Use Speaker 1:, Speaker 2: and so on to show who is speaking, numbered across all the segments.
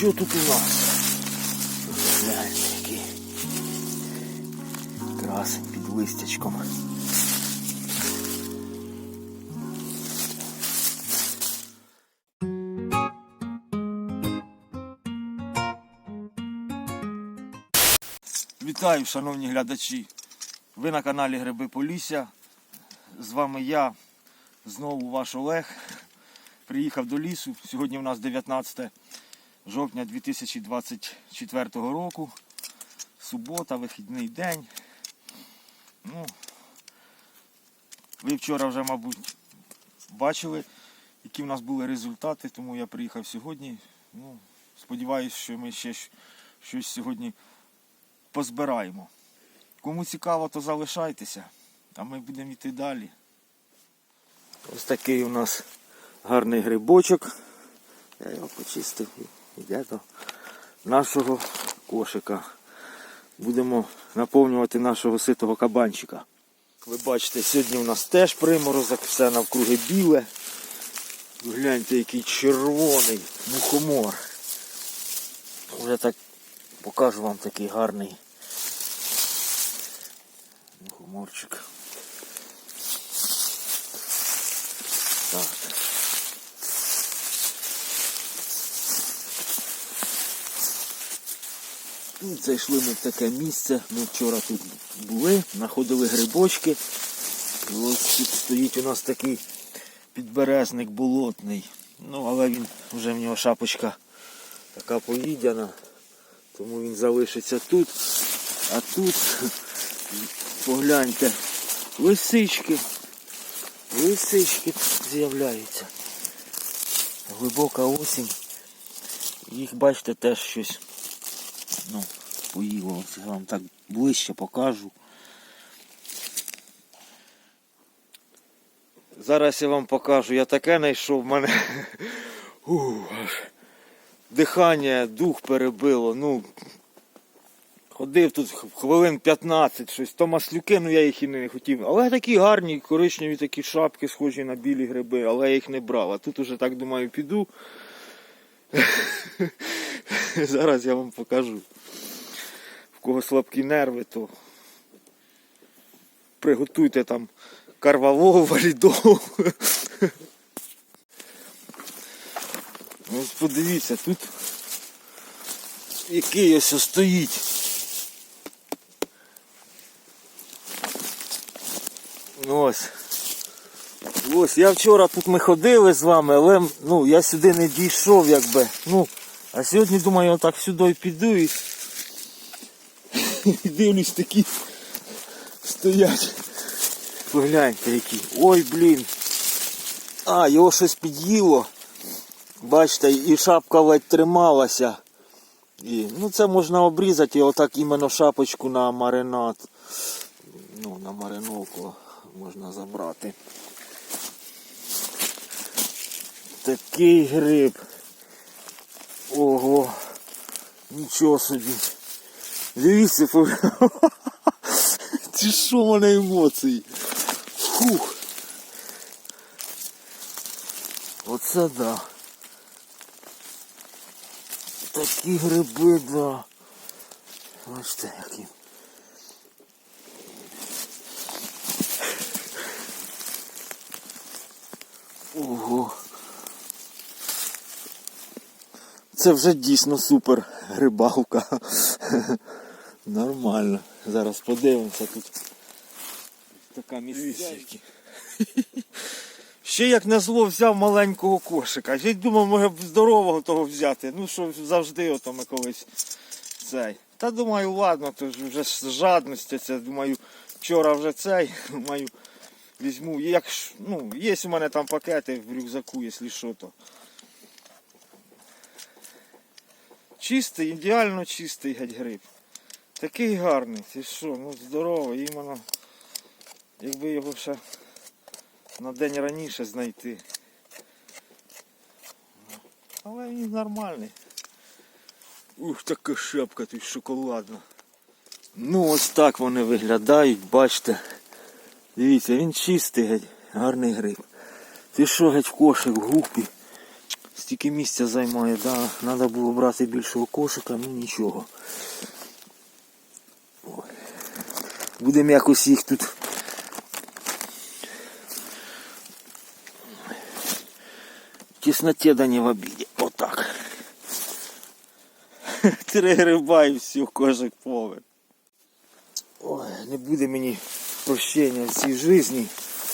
Speaker 1: що тут у нас? Гляньте, який красень під листячком. Вітаю, шановні глядачі. Ви на каналі Гриби Полісся. З вами я, знову ваш Олег. Приїхав до лісу. Сьогодні у нас 19 жовтня 2024 року. Субота, вихідний день. Ну, ви вчора вже, мабуть, бачили, які в нас були результати, тому я приїхав сьогодні. Ну, сподіваюсь, що ми ще щось сьогодні позбираємо. Кому цікаво, то залишайтеся, а ми будемо йти далі. Ось такий у нас гарний грибочок. Я його почистив йде до нашого кошика. Будемо наповнювати нашого ситого кабанчика. Ви бачите, сьогодні у нас теж приморозок, все навкруги біле. Гляньте, який червоний мухомор. Вже так покажу вам такий гарний мухоморчик. Тут зайшли ми в таке місце. Ми вчора тут були, знаходили грибочки. І ось тут стоїть у нас такий підберезник болотний. Ну, але він вже в нього шапочка така поїдяна, тому він залишиться тут. А тут погляньте, лисички. Лисички з'являються. Глибока осінь. Їх, бачите, теж щось ну, поїло. Я вам так ближче покажу. Зараз я вам покажу. Я таке знайшов в мене. Ух, дихання, дух перебило. Ну, ходив тут хвилин 15, щось. То маслюки, ну я їх і не хотів. Але такі гарні, коричневі такі шапки, схожі на білі гриби, але я їх не брав. А тут уже так думаю піду. Зараз я вам покажу. В кого слабкі нерви, то приготуйте там карвалол, валідол. Ось подивіться, тут який ось стоїть. Ось. Ось, я вчора тут ми ходили з вами, але ну, я сюди не дійшов якби. Ну, а сьогодні думаю, отак сюди піду і, дивлюсь такі стоять. Погляньте які. Ой, блін. А, його щось під'їло. Бачите, і шапка ледь трималася. І, ну це можна обрізати і отак іменно шапочку на маринад. Ну, на мариновку можна забрати. Такий гриб. Ого. Нічого собі. Дивіться, Це що в мене емоції? Фух. Оце да. Такі гриби, да. Бачите, які. Ого. Це вже дійсно супер грибалка. Нормально. Зараз подивимося тут. Така місцевка. Ще як на зло взяв маленького кошика. Я думав, може б здорового того взяти. Ну що завжди ото ми колись цей. Та думаю, ладно, то вже з жадності це. Думаю, вчора вже цей. Думаю, візьму. Як, ну, є у мене там пакети в рюкзаку, якщо що то. Чистий, ідеально чистий геть гриб. Такий гарний, ти що, ну здоровий, іменно. Якби його ще на день раніше знайти. Але він нормальний. Ух, така шапка тут шоколадна. Ну ось так вони виглядають, бачите. Дивіться, він чистий геть, гарний гриб. Ти що геть в кошик в гупі. Стільки місця займає, да. Треба було брати більшого кошика, ну нічого. Будемо якось їх тут. Тісноті да не в обіді. Отак. Три гриба і все, кожик повен. Ой, не буде мені прощення в цій житті.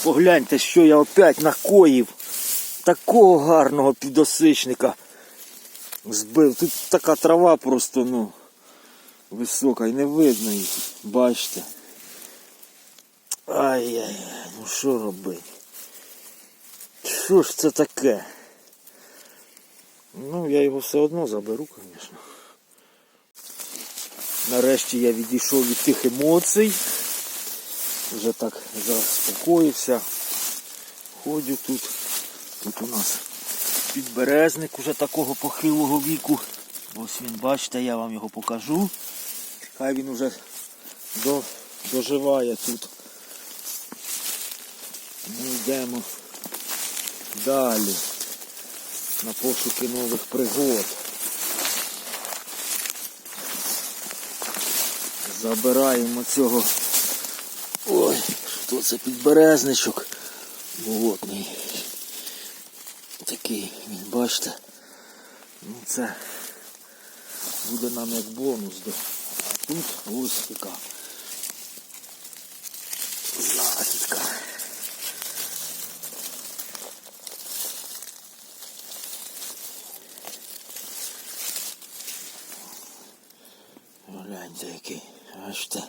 Speaker 1: Погляньте, що я опять накоїв. Такого гарного підосичника збив. Тут така трава просто, ну, висока і не видно її. Бачите. Ай-яй, ну що робити? Що ж це таке? Ну, я його все одно заберу, звісно. Нарешті я відійшов від тих емоцій. Вже так заспокоївся. Ходю тут. Тут у нас підберезник уже такого похилого віку. Ось він, бачите, я вам його покажу. Хай він уже до, доживає тут. Ми йдемо далі на пошуки нових пригод. Забираємо цього. Ой, що це підберезничок. Болотний. Такий, він, бачите. Ну це буде нам як бонус. да. А тут ось така. Знахідка. Гляньте який. Бачите.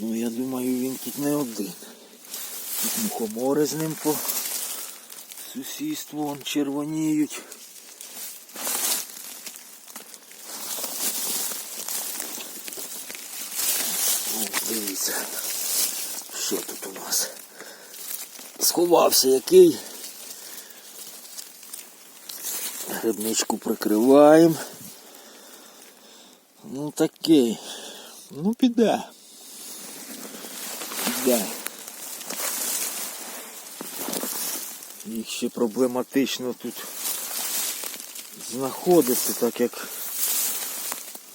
Speaker 1: Ну я думаю він тут не один. Тут мухомори з ним по сусідству вон червоніють. О, дивіться, що тут у нас. Сховався який. Грибничку прикриваємо. Ну такий. Ну піде. Піде. Їх ще проблематично тут знаходити, так як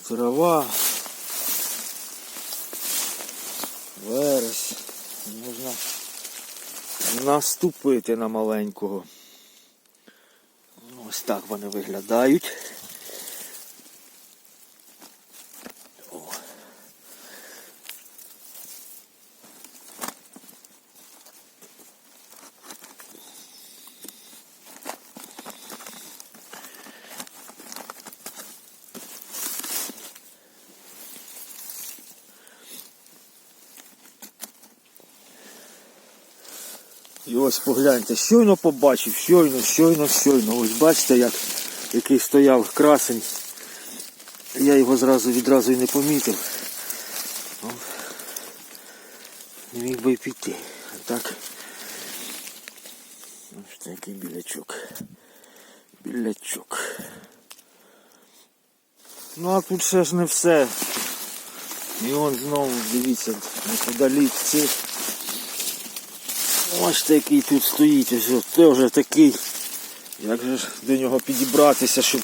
Speaker 1: трава, верес, можна наступити на маленького. Ось так вони виглядають. Ось погляньте, щойно побачив, щойно, щойно, щойно. Ось бачите, як який стояв красень. Я його зразу відразу і не помітив. О, Не міг би й піти. А так. Ось такий білячок. Білячок. Ну а тут ще ж не все. І он знову, дивіться, неподалік цих. Ось який тут стоїть, ось це вже такий. Як же ж до нього підібратися, щоб.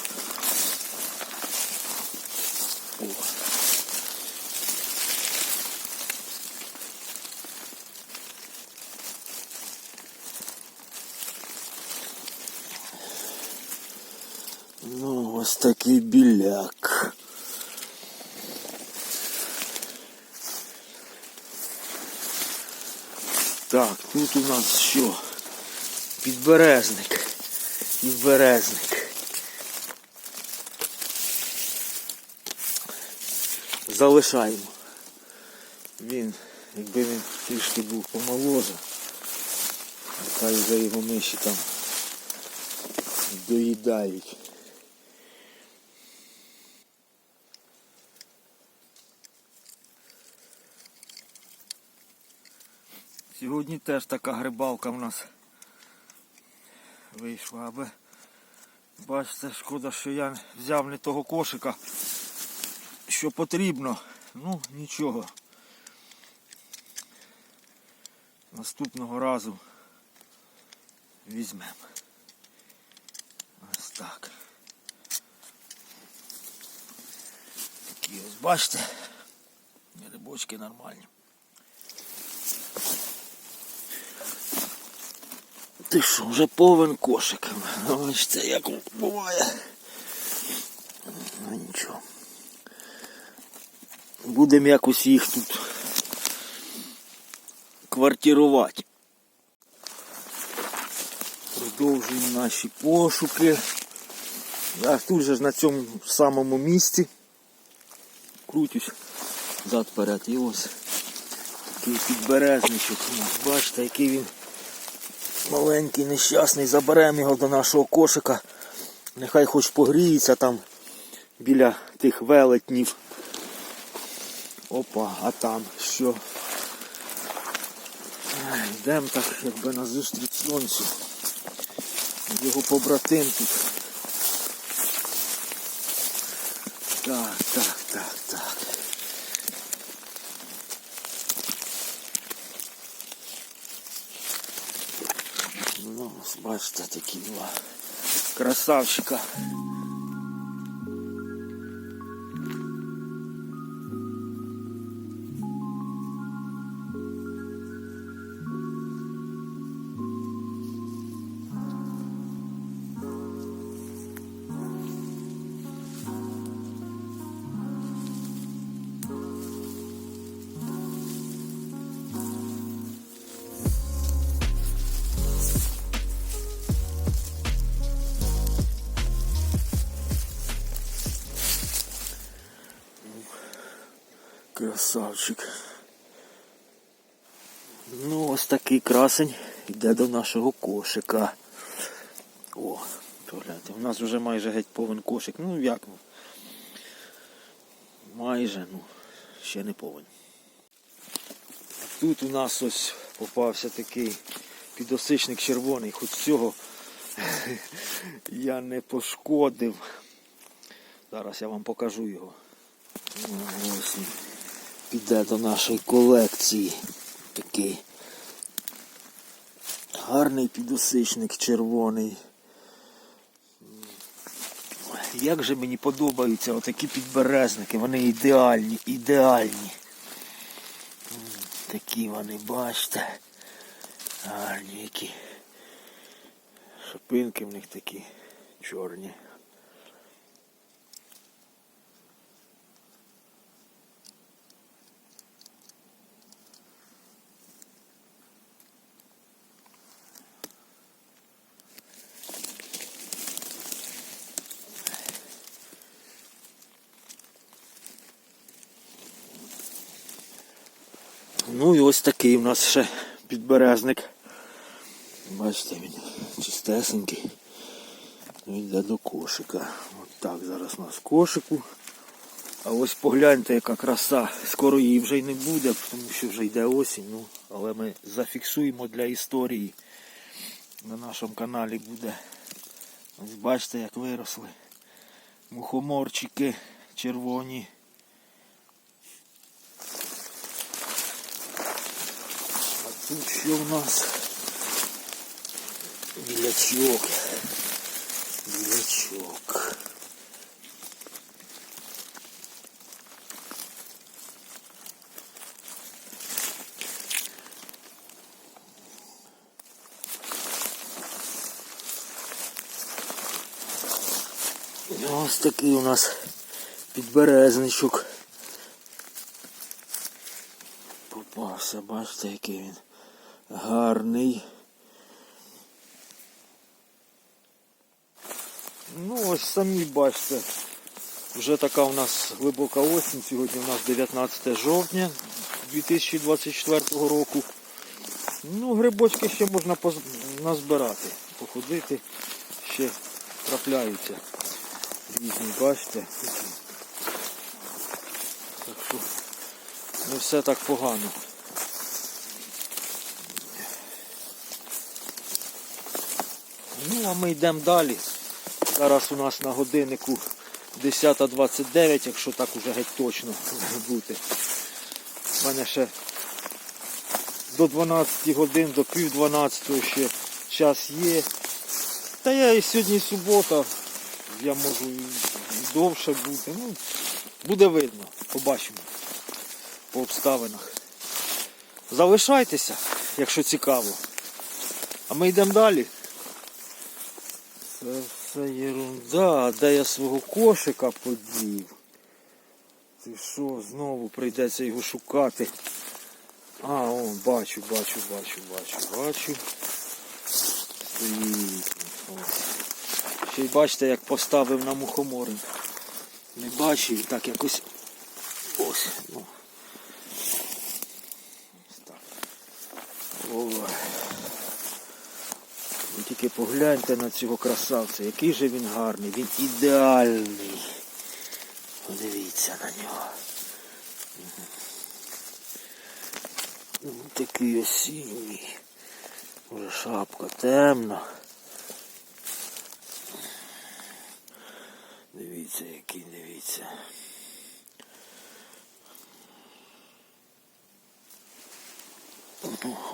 Speaker 1: Ну, ось такий біляк. Так, тут у нас що? Підберезник. Підберезник. Залишаємо. Він, якби він трішки був помоложе, нехай вже його миші там доїдають. Сьогодні теж така грибалка в нас вийшла, аби бачите, шкода, що я взяв не того кошика, що потрібно. Ну, нічого. Наступного разу візьмемо. Ось так. Такі ось бачите. Рибочки нормальні. Ти що, вже повен кошик. Ну, Бачите, як буває. Ну нічого. Будемо якось їх тут квартирувати. Продовжуємо наші пошуки. Я тут же ж на цьому самому місці. Крутюсь зад вперед. І ось такий підберезничок. Бачите, який він маленький, нещасний. Заберемо його до нашого кошика. Нехай хоч погріється там біля тих велетнів. Опа, а там що? Йдемо так, якби на зустріч сонцю. Його побратим тут. Так, так. Ну, бачите, такі два красавчика. Красавчик. Ну, ось такий красень йде до нашого кошика. О, погляньте, у нас вже майже геть повен кошик. Ну як? ну, Майже, ну, ще не повен. Тут у нас ось попався такий підосичник червоний, хоч цього я не пошкодив. Зараз я вам покажу його. Ось він піде до нашої колекції. Такий гарний підосичник червоний. Як же мені подобаються отакі підберезники, вони ідеальні, ідеальні. Такі вони, бачите. Гарні які. Шипинки в них такі чорні. Ну і ось такий у нас ще підберезник. Бачите, він чистесенький. Він йде до кошика. От так зараз у нас кошику. А ось погляньте, яка краса. Скоро її вже й не буде, тому що вже йде осінь. Ну, але ми зафіксуємо для історії. На нашому каналі буде. Ось бачите, як виросли. Мухоморчики червоні. А тут що в нас? Білячок. Білячок. Ось такий у нас підберезничок. Попався, бачите, який він гарний. Ну ось самі бачите, вже така у нас глибока осінь. Сьогодні у нас 19 жовтня 2024 року. Ну, грибочки ще можна назбирати, походити, ще трапляються. Різні, бачите. Так що не все так погано. Ну, а ми йдемо далі. Зараз у нас на годиннику 10.29, якщо так уже геть точно бути. У мене ще до 12 годин, до пів 12 ще час є. Та я і сьогодні субота, я можу довше бути. Ну, буде видно, побачимо по обставинах. Залишайтеся, якщо цікаво. А ми йдемо далі. Це все єрунда, де я свого кошика подів. Ти що, знову прийдеться його шукати. А, о, бачу, бачу, бачу, бачу, бачу. Ще й бачите, як поставив на мухомори. Не бачив, так якось. Ось. Ну. Ось так. О. Тільки погляньте на цього красавця, який же він гарний, він ідеальний. Подивіться на нього. Такий осінній. Уже шапка темна. Дивіться, який, дивіться.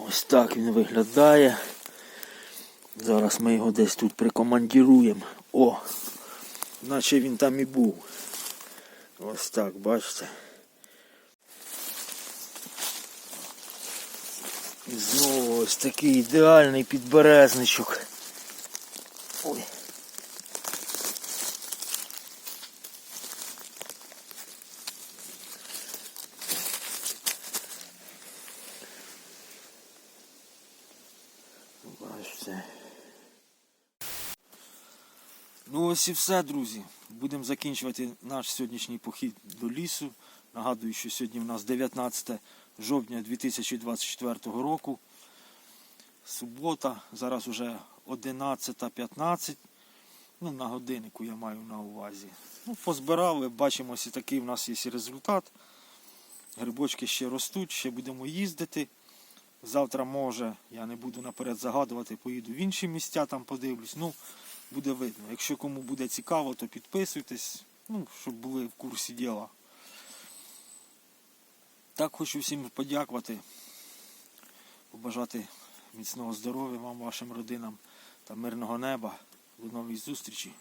Speaker 1: Ось так він виглядає. Зараз ми його десь тут прикомандіруємо. О! Наче він там і був. Ось так, бачите. І знову ось такий ідеальний підберезничок. Ой. Бачите. Ну ось і все, друзі. Будемо закінчувати наш сьогоднішній похід до лісу. Нагадую, що сьогодні в нас 19 жовтня 2024 року. Субота, зараз уже 11.15. Ну, на годиннику я маю на увазі. Ну, позбирали, бачимо, ось і такий в нас є результат. Грибочки ще ростуть, ще будемо їздити. Завтра може, я не буду наперед загадувати, поїду в інші місця, там подивлюсь. Ну, буде видно. Якщо кому буде цікаво, то підписуйтесь, ну, щоб були в курсі діла. Так хочу всім подякувати, побажати міцного здоров'я вам, вашим родинам та мирного неба. До нових зустрічей.